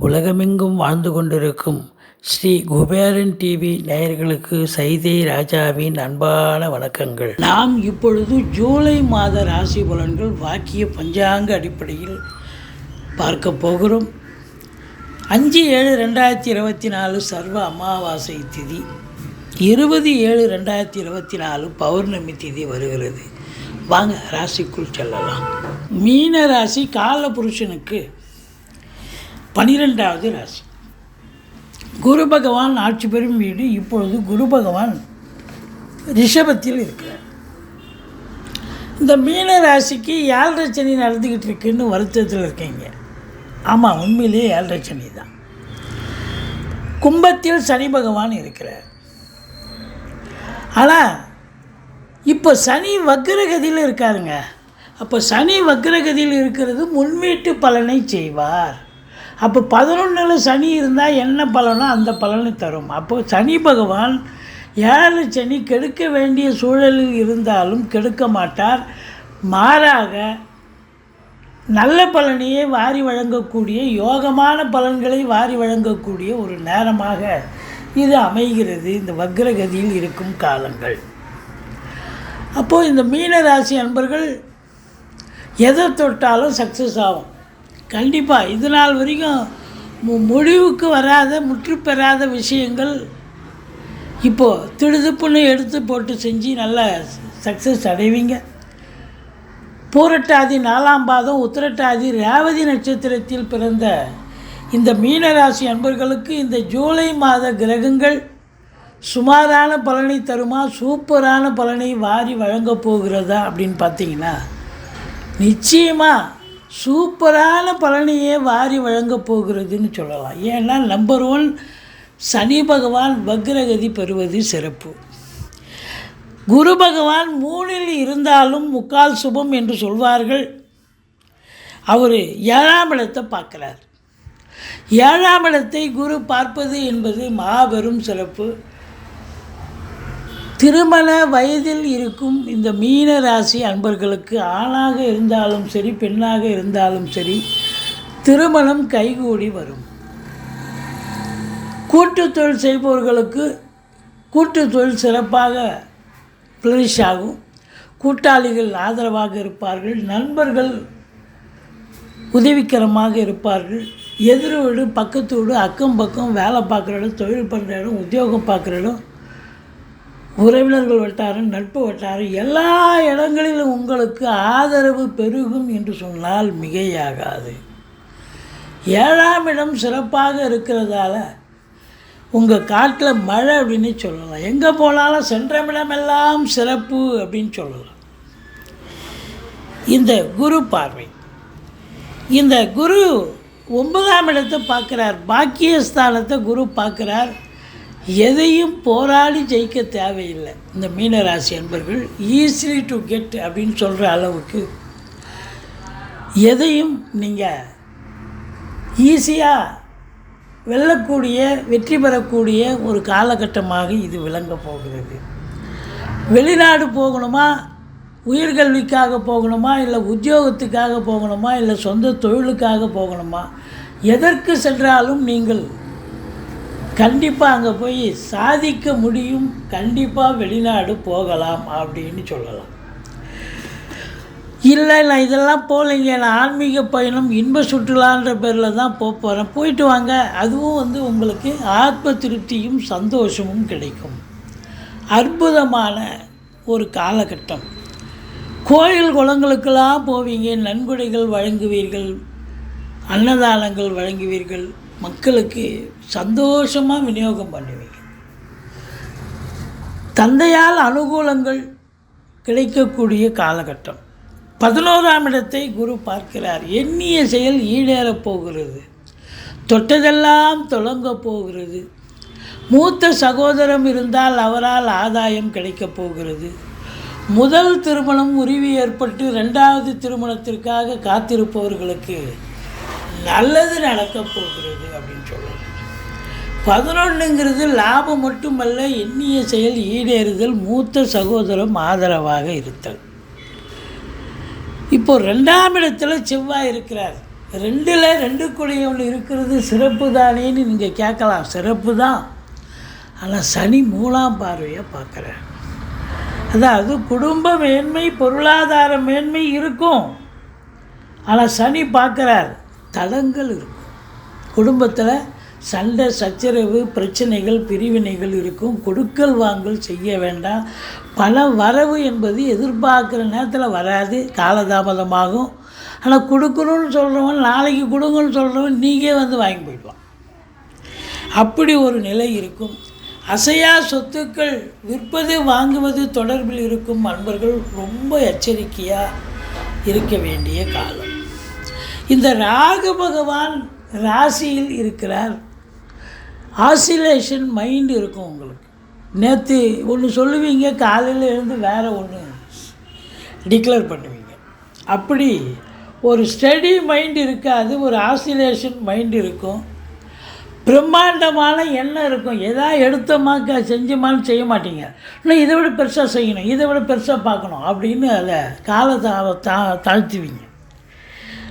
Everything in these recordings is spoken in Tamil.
உலகமெங்கும் வாழ்ந்து கொண்டிருக்கும் ஸ்ரீ குபேரன் டிவி நேயர்களுக்கு சைதை ராஜாவின் அன்பான வணக்கங்கள். நாம் இப்பொழுது ஜூலை மாத ராசி பலன்கள் வாக்கிய பஞ்சாங்க அடிப்படையில் பார்க்க போகிறோம். அஞ்சு ஏழு ரெண்டாயிரத்தி இருபத்தி நாலு சர்வ அமாவாசை திதி. இருபது ஏழு ரெண்டாயிரத்தி இருபத்தி நாலு பௌர்ணமி திதி வருகிறது. வாங்க ராசிக்குள் செல்லலாம். மீன ராசி கால புருஷனுக்கு பனிரெண்டாவது ராசி. குரு பகவான் ஆட்சி பெறும் வீடு இப்பொழுது குரு பகவான் ரிஷபத்தில் இருக்கிறார். இந்த மீன ராசிக்கு ஏழரை சனி நடந்துக்கிட்டு இருக்குன்னு வருத்தத்தில் இருக்கீங்க. ஆமாம் உண்மையிலேயே ஏழரை சனி தான். கும்பத்தில் சனி பகவான் இருக்கிறார். ஆனால் இப்போ சனி வக்ரகதியில் இருக்காருங்க. அப்போ சனி வக்ரகதியில் இருக்கிறது முன்வீட்டு பலனை செய்வார். அப்போ பதினொன்றில் சனி இருந்தால் என்ன பலனோ அந்த பலனை தரும். அப்போ சனி பகவான் ஏழு சனி கெடுக்க வேண்டிய சூழலில் இருந்தாலும் கெடுக்க மாட்டார். மாறாக நல்ல பலனையே வாரி வழங்கக்கூடிய யோகமான பலன்களை வாரி வழங்கக்கூடிய ஒரு நேரமாக இது அமைகிறது. இந்த வக்ரகதியில் இருக்கும் காலங்கள். அப்போது இந்த மீனராசி அன்பர்கள் எதை தொட்டாலும் சக்ஸஸ் ஆகும். கண்டிப்பாக இது நாள் வரைக்கும் மு- முடிவுக்கு வராத முற்று பெறாத விஷயங்கள் இப்போது திடுதுப்புன்னு எடுத்து போட்டு செஞ்சு நல்லா சக்ஸஸ் அடைவீங்க. பூரட்டாதி நாலாம் பாதம் உத்திரட்டாதி ரேவதி நட்சத்திரத்தில் பிறந்த இந்த மீனராசி அன்பர்களுக்கு இந்த ஜூலை மாத கிரகங்கள் சுமாரான பலனை தருமா? சூப்பரான பலனை வாரி வழங்கப் போகிறதா அப்படின்னு பார்த்தீங்கன்னா நிச்சயமாக சூப்பரான பலனையே வாரி வழங்கப் போகிறதுன்னு சொல்லலாம். ஏன்னா நம்பர் ஒன் சனி பகவான் வக்ரகதி பெறுவது சிறப்பு. குரு பகவான் மூணில் இருந்தாலும் முக்கால் சுபம் என்று சொல்வார்கள். அவர் ஏழாம் இடத்தை பார்க்குறார். ஏழாம் இடத்தை குரு பார்ப்பது என்பது மாபெரும் சிறப்பு. திருமண வயதில் இருக்கும் இந்த மீன ராசி அன்பர்களுக்கு ஆணாக இருந்தாலும் சரி பெண்ணாக இருந்தாலும் சரி திருமணம் கைகூடி வரும். கூட்டு தொழில் செய்பவர்களுக்கு கூட்டு தொழில் சிறப்பாக ஃப்ளரிஷ் ஆகும். கூட்டாளிகள் ஆதரவாக இருப்பார்கள் நண்பர்கள் உதவிகரமாக இருப்பார்கள் எதிர் வீடு பக்கத்து வீடு அக்கம் பக்கம் வேலை பார்க்குற இடம் தொழில் பண்ணுற இடம் உத்தியோகம் பார்க்குற இடம் உறவினர்கள் வட்டாரம் நட்பு வட்டாரம் எல்லா இடங்களிலும் உங்களுக்கு ஆதரவு பெருகும் என்று சொன்னால் மிகையாகாது. ஏழாம் இடம் சிறப்பாக இருக்கிறதால உங்கள் காட்டில் மழை அப்படின்னு சொல்லலாம். எங்கே போனாலும் சென்றமிடமெல்லாம் சிறப்பு அப்படின்னு சொல்லலாம். இந்த குரு பார்வை. இந்த குரு ஒன்பதாம் இடத்தை பார்க்குறார். பாக்கியஸ்தானத்தை குரு பார்க்குறார். எதையும் போராடி ஜெயிக்க தேவையில்லை. இந்த மீனராசி அன்பர்கள் ஈஸிலி டு கெட் அப்படின்னு சொல்கிற அளவுக்கு எதையும் நீங்கள் ஈஸியாக வெல்லக்கூடிய வெற்றி பெறக்கூடிய ஒரு காலகட்டமாக இது விளங்க போகிறது. வெளிநாடு போகணுமா? உயர்கல்விக்காக போகணுமா? இல்லை உத்தியோகத்துக்காக போகணுமா? இல்லை சொந்த தொழிலுக்காக போகணுமா? எதற்கு சென்றாலும் நீங்கள் கண்டிப்பாக அங்கே போய் சாதிக்க முடியும் கண்டிப்பாக வெளிநாடு போகலாம் அப்படின்னு சொல்லலாம். இல்லை நான் இதெல்லாம் போகலைங்க நான் ஆன்மீக பயணம் இன்ப சுற்றுலான்ற பேரில் தான் போக போகிறேன் போயிட்டு வாங்க. அதுவும் வந்து உங்களுக்கு ஆத்ம திருப்தியும் சந்தோஷமும் கிடைக்கும். அற்புதமான ஒரு காலகட்டம். கோயில் குளங்களுக்கெல்லாம் போவீங்க. நன்கொடைகள் வழங்குவீர்கள். அன்னதானங்கள் வழங்குவீர்கள். மக்களுக்கு சந்தோஷமாக விநியோகம் பண்ணுவீங்க தந்தையால் அனுகூலங்கள் கிடைக்கக்கூடிய காலகட்டம். பதினோராம் இடத்தை குரு பார்க்கிறார். எண்ணிய செயல் ஈடேறப் போகிறது. தொட்டதெல்லாம் தொடங்கப் போகிறது. மூத்த சகோதரம் இருந்தால் அவரால் ஆதாயம் கிடைக்கப் போகிறது. முதல் திருமணம் உரிவு ஏற்பட்டு ரெண்டாவது திருமணத்திற்காக காத்திருப்பவர்களுக்கு நல்லது நடக்கப் போகிறது அப்படின்னு சொல்லணும் பதினொன்றுங்கிறது லாபம் மட்டுமல்ல எண்ணிய செயல் ஈடேறுதல் மூத்த சகோதரம் ஆதரவாக இருத்தல். இப்போ ரெண்டாம் இடத்துல செவ்வாய் இருக்கிறார். ரெண்டில் ரெண்டு ஒன்று இருக்கிறது சிறப்பு தானேன்னு நீங்கள் கேட்கலாம். சிறப்பு தான். ஆனால் சனி மூலாம் பார்வையை பார்க்குறார். அதாவது குடும்ப மேன்மை பொருளாதார மேன்மை இருக்கும். ஆனால் சனி பார்க்குறார். தடங்கள் இருக்கும். குடும்பத்தில் சண்டை சச்சரவு பிரச்சனைகள் பிரிவினைகள் இருக்கும். கொடுக்கல் வாங்கல் செய்ய வேண்டாம். பண வரவு என்பது எதிர்பார்க்குற நேரத்தில் வராது. காலதாமதமாகும். ஆனால் கொடுக்கணும்னு சொல்கிறவன் நாளைக்கு கொடுங்கன்னு சொல்கிறவன் நீங்கள் வந்து வாங்கி போயிடுவான். அப்படி ஒரு நிலை இருக்கும். அசையா சொத்துக்கள் விற்பது வாங்குவது தொடர்பில் இருக்கும் அன்பர்கள் ரொம்ப எச்சரிக்கையாக இருக்க வேண்டிய காலம். இந்த ராகு பகவான் ராசியில் இருக்கிறார். ஆசிலேஷன் மைண்ட் இருக்கும் உங்களுக்கு. நேற்று ஒன்று சொல்லுவீங்க காலையில் எழுந்து வேறு ஒன்று டிக்ளேர் பண்ணுவீங்க. அப்படி ஒரு ஸ்டடி மைண்ட் இருக்காது ஒரு ஆசிலேஷன் மைண்ட் இருக்கும். பிரம்மாண்டமான எண்ணம் இருக்கும். எதா எடுத்தோமாக்க செஞ்சோமான்னு செய்ய மாட்டீங்க. இன்னும் இதை விட பெருசாக செய்யணும் இதை விட பெருசாக பார்க்கணும் அப்படின்னு அதை காலை தா தா தாழ்த்துவீங்க.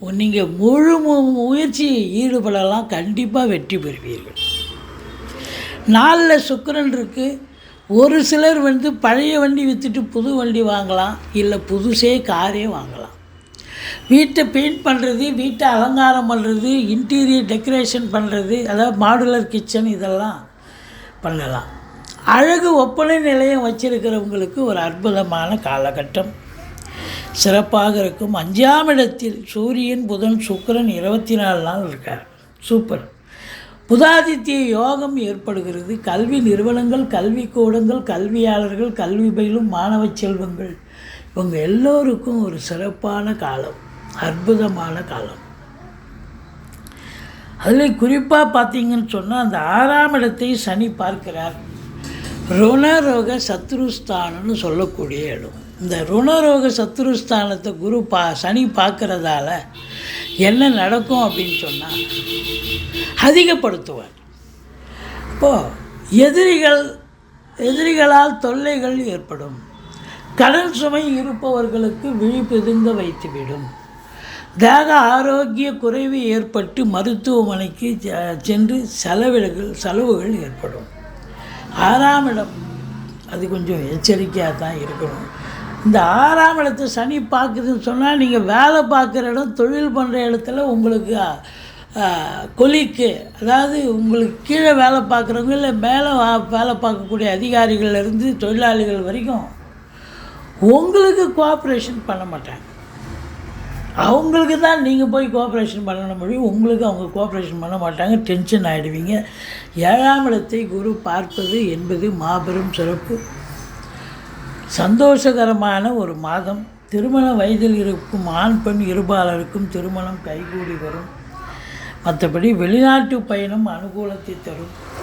நீங்கள் முழு மு- முயற்சி ஈடுபடலாம் கண்டிப்பாக வெற்றி பெறுவீர்கள். நாளில் சுக்கரன் இருக்குது ஒரு சிலர் வந்து பழைய வண்டி விற்றுட்டு புது வண்டி வாங்கலாம் இல்லை புதுசே காரே வாங்கலாம். வீட்டை பெயிண்ட் பண்ணுறது வீட்டை அலங்காரம் பண்ணுறது இன்டீரியர் டெக்கரேஷன் பண்ணுறது அதாவது மாடுலர் கிச்சன் இதெல்லாம் பண்ணலாம். அழகு ஒப்பனை நிலையம் வச்சுருக்கிறவங்களுக்கு ஒரு அற்புதமான காலகட்டம். சிறப்பாக இருக்கும். அஞ்சாம் இடத்தில் சூரியன் புதன் சுக்கிரன் இருபத்தி நாலு நாள் இருக்கார். சூப்பர் புதாதித்ய யோகம் ஏற்படுகிறது. கல்வி நிறுவனங்கள் கல்விக்கூடங்கள் கல்வியாளர்கள் கல்வி பயிலும் மாணவ செல்வங்கள். இவங்க எல்லோருக்கும் ஒரு சிறப்பான காலம். அற்புதமான காலம். அதில் குறிப்பாக பார்த்தீங்கன்னு சொன்னால் அந்த ஆறாம் இடத்தை சனி பார்க்கிறார். ருணரோக சத்ருஸ்தானம்னு சொல்லக்கூடிய இடம். இந்த ருணரோக சத்ருஸ்தானத்தை குரு பா சனி பார்க்குறதால என்ன நடக்கும் அப்படின்னு சொன்னால் அதிகப்படுத்துவார். இப்போது எதிரிகள் எதிரிகளால் தொல்லைகள் ஏற்படும். கடன் சுமை இருப்பவர்களுக்கு விழிப்பெதுங்க வைத்துவிடும். தேக ஆரோக்கிய குறைவு ஏற்பட்டு மருத்துவமனைக்கு சென்று செலவிடுகள் செலவுகள் ஏற்படும். ஆறாம் இடம் அது கொஞ்சம் எச்சரிக்கையாக தான் இருக்கணும். இந்த ஆறாம் இடத்து சனி பார்க்குதுன்னு சொன்னால் நீங்கள் வேலை பார்க்குற இடம் தொழில் பண்ணுற இடத்துல உங்களுக்கு கொலிக்கு அதாவது உங்களுக்கு கீழே வேலை பார்க்குறவங்க இல்லை மேலே வேலை பார்க்கக்கூடிய அதிகாரிகள்லேருந்து தொழிலாளிகள் வரைக்கும் உங்களுக்கு கோஆப்ரேஷன் பண்ண மாட்டாங்க. அவங்களுக்கு தான் நீங்கள் போய் கோஆப்ரேஷன் பண்ண முடியும். உங்களுக்கு அவங்க கோஆப்ரேஷன் பண்ண மாட்டாங்க. டென்ஷன் ஆகிடுவீங்க ஏழாம் இடத்தை குரு பார்ப்பது என்பது மாபெரும் சிறப்பு. சந்தோஷகரமான ஒரு மாதம். திருமண வயதில் இருக்கும் ஆண் பெண் இருபாலருக்கும் திருமணம் கைகூடி வரும். மற்றபடி வெளிநாட்டு பயணம் அனுகூலத்தை தரும்.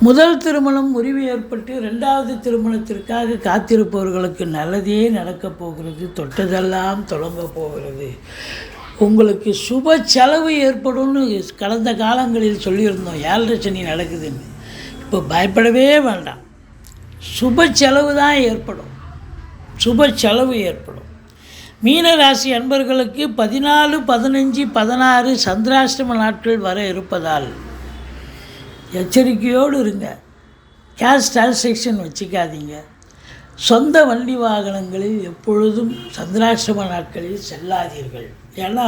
முதல் திருமணம் முறிவு ஏற்பட்டு ரெண்டாவது திருமணத்திற்காக காத்திருப்பவர்களுக்கு நல்லதே நடக்கப் போகிறது. தொட்டதெல்லாம் தொடங்க போகிறது. உங்களுக்கு சுப செலவு ஏற்படும்னு கடந்த காலங்களில் சொல்லியிருந்தோம். ஏழரை சனி நடக்குதுன்னு. இப்போ பயப்படவே வேண்டாம். சுப செலவு தான் ஏற்படும். சுப செலவு ஏற்படும். மீன ராசி அன்பர்களுக்கு பதினாலு பதினஞ்சு பதினாறு சந்திராஷ்டம நாட்கள் வர இருப்பதால் எச்சரிக்கையோடு இருங்க. கேஷ் டிரான்சேக்ஷன் வச்சுக்காதீங்க. சொந்த வண்டி வாகனங்களில் எப்பொழுதும் சந்திராஷ்டம நாட்களில் செல்லாதீர்கள். ஏன்னா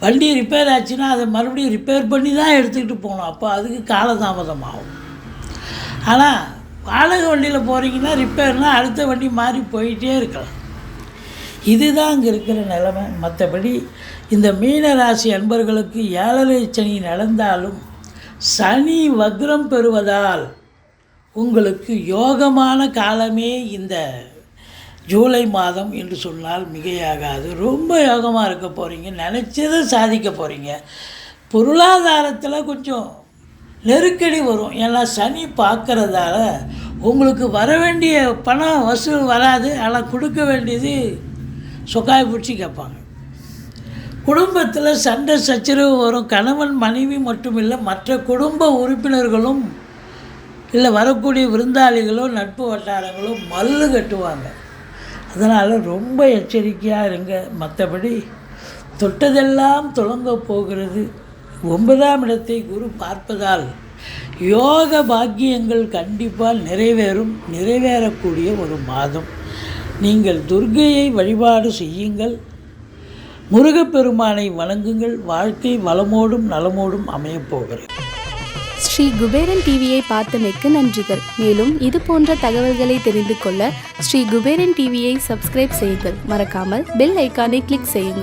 வண்டி ரிப்பேர் ஆச்சுன்னா அதை மறுபடியும் ரிப்பேர் பண்ணி தான் எடுத்துக்கிட்டு போகணும். அப்போ அதுக்கு காலதாமதம் ஆகும் ஆனால் வாடகை வண்டியில் போகிறீங்கன்னா ரிப்பேர்னால் அடுத்த வண்டி மாறி போயிட்டே இருக்கலாம். இதுதான் அங்கே இருக்கிற நிலைமை. மற்றபடி இந்த மீன ராசி அன்பர்களுக்கு ஏழரை சனி நடந்தாலும் சனி வக்ரம் பெறுவதால் உங்களுக்கு யோகமான காலமே இந்த ஜூலை மாதம் என்று சொன்னால் மிகையாகாது. ரொம்ப யோகமாக இருக்க போகிறீங்க நினச்சதை சாதிக்க போகிறீங்க பொருளாதாரத்தில் கொஞ்சம் நெருக்கடி வரும். ஏன்னா சனி பார்க்குறதால உங்களுக்கு வர வேண்டிய பணம் வசூல் வராது. ஆனால் கொடுக்க வேண்டியது சொக்காய் பிடிச்சி கேட்பாங்க. குடும்பத்தில் சண்டை சச்சரவு வரும். கணவன் மனைவி மட்டும் இல்லை மற்ற குடும்ப உறுப்பினர்களும் இல்லை வரக்கூடிய விருந்தாளிகளோ நட்பு வட்டாரங்களோ மல்லு கட்டுவாங்க. அதனால் ரொம்ப எச்சரிக்கையாக இருங்க. மற்றபடி தொட்டதெல்லாம் துளங்க போகிறது. ஒன்பதாம் இடத்தை குரு பார்ப்பதால் யோக பாக்கியங்கள் கண்டிப்பாக நிறைவேறும் நிறைவேறக்கூடிய ஒரு மாதம். நீங்கள் துர்கையை வழிபாடு செய்யுங்கள். முருகப்பெருமானை வணங்குங்கள். வாழ்க்கை வளமோடும் நலமோடும் அமையப் ஸ்ரீ குபேரன் டிவியை பார்த்தமைக்கு நன்றிகள். மேலும் இது போன்ற தகவல்களை தெரிந்து கொள்ள ஸ்ரீ குபேரன் டிவியை சப்ஸ்கிரைப் செய்யுங்கள். மறக்காமல் பெல் ஐக்கானை கிளிக் செய்யுங்கள்.